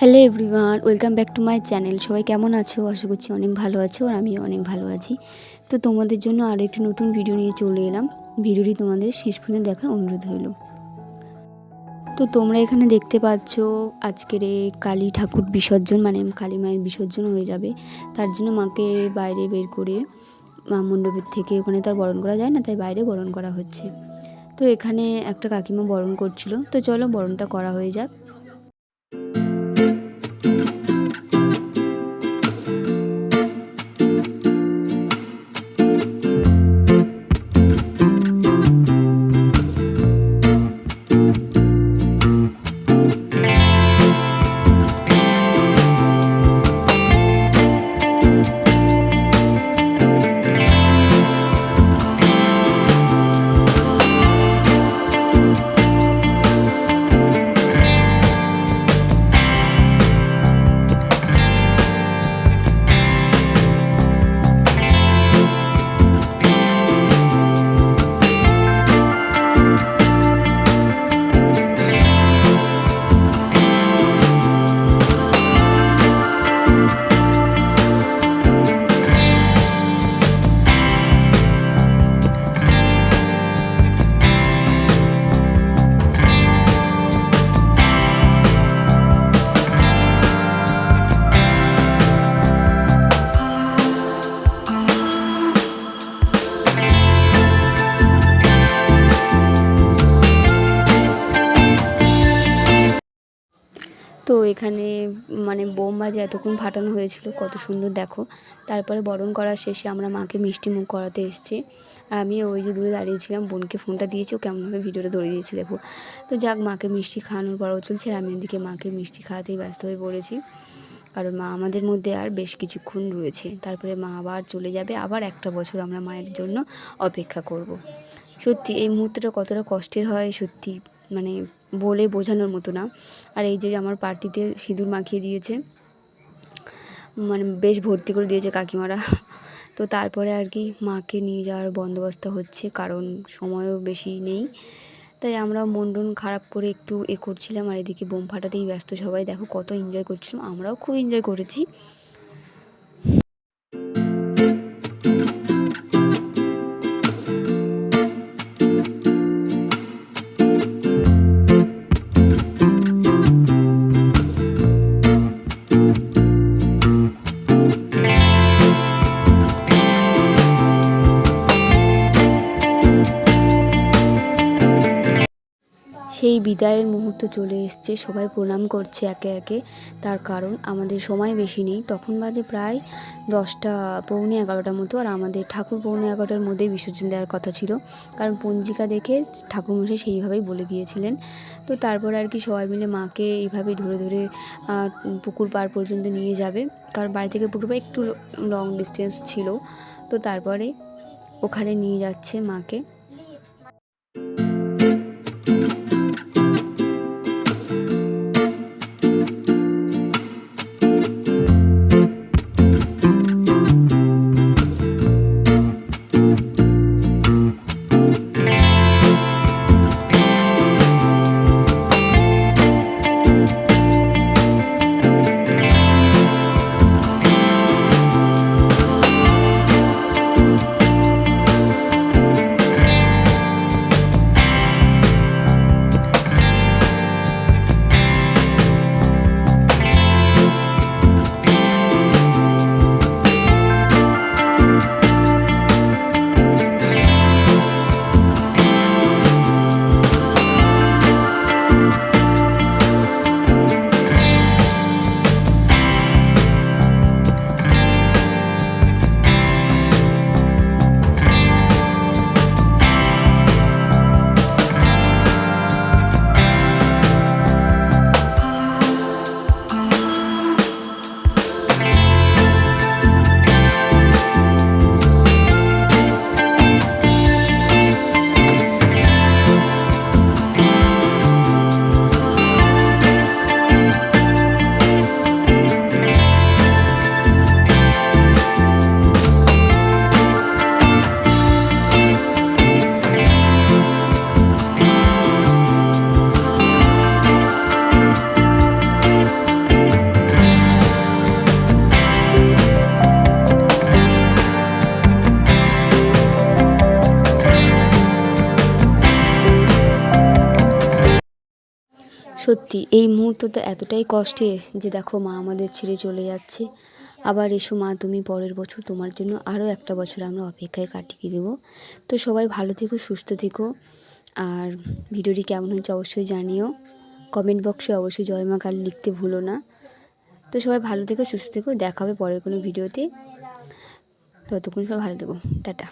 Hello everyone welcome back to my channel সবাই কেমন আছো? আশা করছি অনেক ভালো আছো আর আমিও অনেক ভালো আছি। তো তোমাদের জন্য আরও একটি নতুন ভিডিও নিয়ে চলে এলাম। ভিডিওটি তোমাদের শেষ পর্যন্ত দেখার অনুরোধ হলো তো তোমরা এখানে দেখতে পাচ্ছ আজকের এই কালী ঠাকুর বিসর্জন মানে কালী মায়ের বিসর্জন হয়ে যাবে। তার জন্য মাকে বাইরে বের করে মা মণ্ডপের থেকে, ওখানে তো আর বরণ করা যায় না, তাই বাইরে বরণ করা হচ্ছে। তো এখানে একটা কাকিমা বরণ করছিল। তো চলো বরণটা করা হয়ে যাক। তো এখানে মানে বোম বাজে এতক্ষণ ফাটানো হয়েছিল, কত সুন্দর দেখো। তারপরে বরণ করা শেষে আমরা মাকে মিষ্টি মুখ করাতে এসেছি। আর আমি ওই যে দূরে দাঁড়িয়েছিলাম বোনকে ফোনটা দিয়েছি ও কেমনভাবে ভিডিওটা ধরে দিয়েছি, দেখো। তো যাক, মাকে মিষ্টি খাওয়ানোর পরও চলছে, আর আমি এদিকে মাকে মিষ্টি খাওয়াতেই ব্যস্ত হয়ে পড়েছি। কারণ মা আমাদের মধ্যে আর বেশ কিছুক্ষণ রয়েছে। তারপরে মা আবার চলে যাবে, আবার একটা বছর আমরা মায়ের জন্য অপেক্ষা করব। সত্যি, এই মুহূর্তটা কতটা কষ্টের হয়, সত্যি। মানে বলে বোঝানোর মতো না। আর এই যে আমার পার্টিতে সিঁদুর মাখিয়ে দিয়েছে মানে বেশ ভর্তি করে দিয়েছে কাকিমারা। তো তারপরে আর কি মাকে নিয়ে যাওয়ার বন্দোবস্ত হচ্ছে, কারণ সময়ও বেশি নেই। তাই আমরা মন টন খারাপ করে একটু এ করছিলাম, আর এদিকে বোম ফাটাতেই ব্যস্ত সবাই। দেখো কত এনজয় করছিলাম, আমরাও খুব এনজয় করেছি। সেই বিদায়ের মুহূর্ত চলে এসছে। সবাই প্রণাম করছে একে একে। তার কারণ, আমাদের সময় বেশি নেই। তখন বাজে প্রায় দশটা পৌনে এগারোটার মতো। আর আমাদের ঠাকুর পৌনে এগারোটার মধ্যেই বিসর্জন দেওয়ার কথা ছিল। কারণ পঞ্জিকা দেখে ঠাকুরমশাই সেইভাবেই বলে গিয়েছিলেন তো তারপর আর কি সবাই মিলে মাকে এইভাবেই ধরে ধরে পুকুর পাড় পর্যন্ত নিয়ে যাবে। কারণ বাড়ি থেকে পুকুর একটু লং ডিস্টেন্স ছিল। তো তারপরে ওখানে নিয়ে যাচ্ছে মাকে। সত্যি, এই মুহূর্তটা এতটাই কষ্টে যে দেখো মা আমাদের ছেড়ে চলে যাচ্ছে। আবার এসো মা, তুমি পরের বছর তোমার জন্য আরও একটা বছর আমরা অপেক্ষায় কাটিয়ে দেবো। তো সবাই ভালো থেকো, সুস্থ থেকো। আর ভিডিওটি কেমন হয়েছে অবশ্যই জানিও। কমেন্ট বক্সে অবশ্যই জয় মা কালী লিখতে ভুলো না। তো সবাই ভালো থেকো, সুস্থ থেকো, দেখা হবে পরের কোনো ভিডিওতে। ততক্ষণ সবাই ভালো থেকো, টাটা।